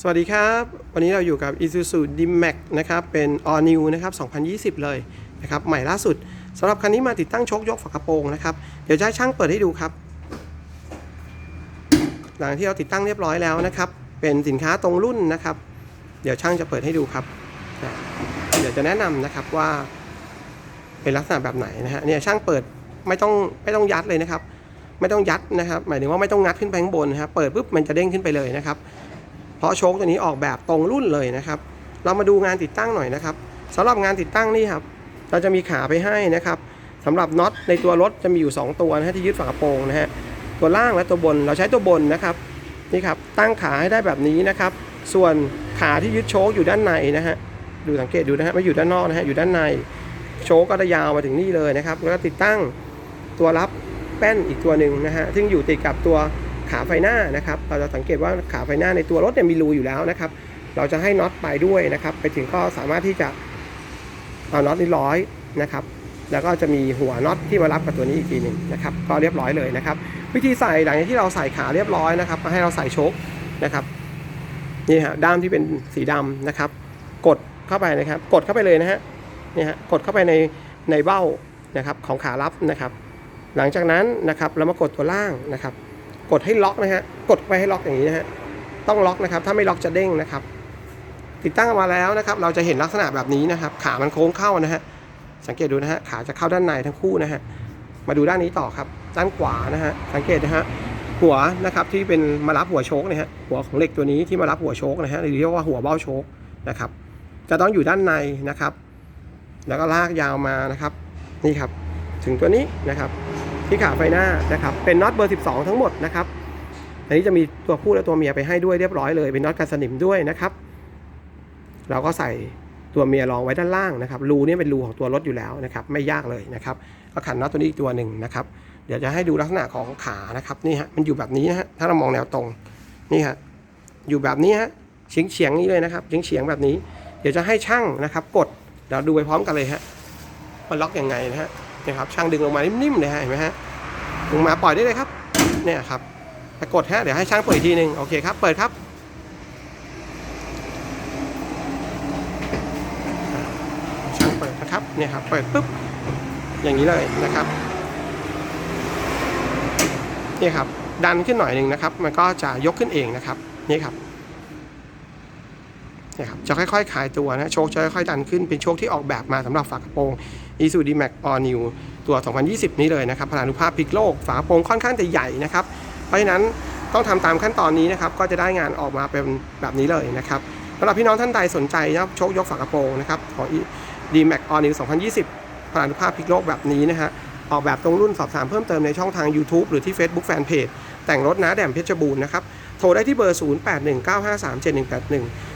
สวัสดีครับ วันนี้เราอยู่กับ Isuzu D-Max นะครับ เป็น All New นะครับ 2020 เลยนะครับ ใหม่ล่าสุดสำหรับคันนี้มาติดตั้งชคยกฝากระโปรงนะครับ เดี๋ยวจะให้ช่างเปิดให้ดูครับ หลังที่เราติดตั้งเรียบร้อยแล้วนะครับ เป็นสินค้าตรงรุ่นนะครับ เดี๋ยวช่างจะเปิดให้ดูครับนะเดี๋ยวจะแนะนำนะครับว่าเป็นลักษณะแบบไหนนะฮะ เนี่ยช่างเปิดไม่ต้องไม่ต้องยัดเลยนะครับ ไม่ต้องยัดนะครับ หมายถึงว่าไม่ต้องงัดขึ้นไปข้างบนนะครับเปิดปุ๊บมันจะเด้งขึ้นไปเลยนะครับ เพราะโชคตัวนี้ออกแบบตรงรุ่นเลยนะครับ เรามาดูงานติดตั้งหน่อยนะครับสำหรับงานติดตั้งนี่ครับ เราจะมีขาไปให้นะครับสำหรับน็อตในตัวรถจะมีอยู่ 2 ตัวนะฮะที่ยึดฝากระโปรงนะฮะตัวล่างและตัวบนเราใช้ตัวบนนะครับนี่ครับตั้งขาให้ได้แบบนี้นะครับ ส่วนขาที่ยึดโชคอยู่ด้านในนะฮะดูสังเกตดูนะฮะไม่อยู่ด้านนอกนะฮะอยู่ด้านใน โชคก็จะยาวมาถึงนี่เลยนะครับแล้วก็ติดตั้งตัวรับแป้นอีกตัวหนึ่งนะฮะซึ่งอยู่ติดกับตัว ขาไฟหน้านะครับเราจะสังเกตว่าขาไฟหน้าในตัวรถเนี่ยมีรูอยู่แล้วนะครับ เราจะให้น็อตไปด้วยนะครับ ไปถึงก็สามารถที่จะเอาน็อตนี้ร้อยนะครับ แล้วก็จะมีหัวน็อตที่มารับกับตัวนี้อีกทีหนึ่งนะครับ ก็เรียบร้อยเลยนะครับ วิธีใส่หลังจากที่เราใส่ขาเรียบร้อยนะครับมาให้เราใส่โชคนะครับนี่ฮะด้ามที่เป็นสีดำนะครับ กดเข้าไปนะครับ กดเข้าไปเลยนะฮะนี่ฮะกดเข้าไปในในเบ้านะครับของขารับนะครับ หลังจากนั้นนะครับเรามากดตัวล่างนะครับ กดให้ล็อกนะฮะ กดไปให้ล็อกอย่างนี้นะฮะ ต้องล็อกนะครับ ถ้าไม่ล็อกจะเด้งนะครับ ติดตั้งมาแล้วนะครับ เราจะเห็นลักษณะแบบนี้นะครับ ขามันโค้งเข้านะฮะ สังเกตดูนะฮะ ขาจะเข้าด้านในทั้งคู่นะฮะ มาดูด้านนี้ต่อครับ ด้านขวานะฮะ สังเกตนะฮะ หัวนะครับที่เป็นมารับหัวโชคนะฮะ หัวของเหล็กตัวนี้ที่มารับหัวโชคนะฮะ หรือเรียกว่าหัวเบ้าโชคนะครับ จะต้องอยู่ด้านในนะครับ แล้วก็ลากยาวมานะครับ นี่ครับ ถึงตัวนี้นะครับ ที่ขาไฟหน้านะครับเป็นน็อตเบอร์ 12 ทั้งหมดนะครับอันนี้จะมีตัวผู้และตัวเมียไปให้ด้วยเรียบร้อยเลยเป็นน็อตกันสนิมด้วยนะครับ เราก็ใส่ตัวเมียรองไว้ด้านล่างนะครับรูนี่เป็นรูของตัวรถอยู่แล้วนะครับ ไม่ยากเลยนะครับก็ขันน็อตตัวนี้อีกตัวหนึ่งนะครับ เดี๋ยวจะให้ดูลักษณะของขานะครับนี่ฮะมันอยู่แบบนี้นะฮะถ้าเรามองแนวตรงนี่ฮะอยู่แบบนี้ฮะเฉียงเฉียงนี้เลยนะครับเฉียงเฉียงแบบนี้ เดี๋ยวจะให้ช่างนะครับ กดเดี๋ยวดูไปพร้อมกันเลยฮะมันล็อกยังไงนะฮะ นะครับช่างดึงลงมานิ่มๆเลยฮะเห็นไหมฮะลงมาปล่อยได้เลยครับ เนี่ยครับกดฮะเดี๋ยวให้ช่างเปิดอีกทีหนึ่งโอเคครับ เปิดครับช่างเปิดนะครับเนี่ยครับเปิดปุ๊บอย่างนี้เลยนะครับเนี่ยครับดันขึ้นหน่อยหนึ่งนะครับ มันก็จะยกขึ้นเองนะครับนี่ครับ นะครับจะค่อยๆขายตัวนะโชคจะค่อยๆดันขึ้นเป็นโชคที่ออกแบบมาสำหรับฝากระโปรง i s u d m a x All New ตัว 2020 นี้เลยนะครับพลานุภาพพลิกโลก ฝากระโปรงค่อนข้างจะใหญ่นะครับ เพราะฉะนั้นต้องทำตามขั้นตอนนี้นะครับ ก็จะได้งานออกมาเป็นแบบนี้เลยนะครับสำหรับพี่น้องท่านใดสนใจนะโชคยกฝากระโปรงนะครับของ d m a x All New 2020 พลานุภาพพลิกโลกแบบนี้นะฮะออกแบบตรงรุ่นสอบถามเพิ่มเติมในช่องทาง YouTube หรือที่ Facebook Fanpage แต่งรถนะแดมเพชรบูรณ์นะครับ โทรได้ที่เบอร์ 0819537181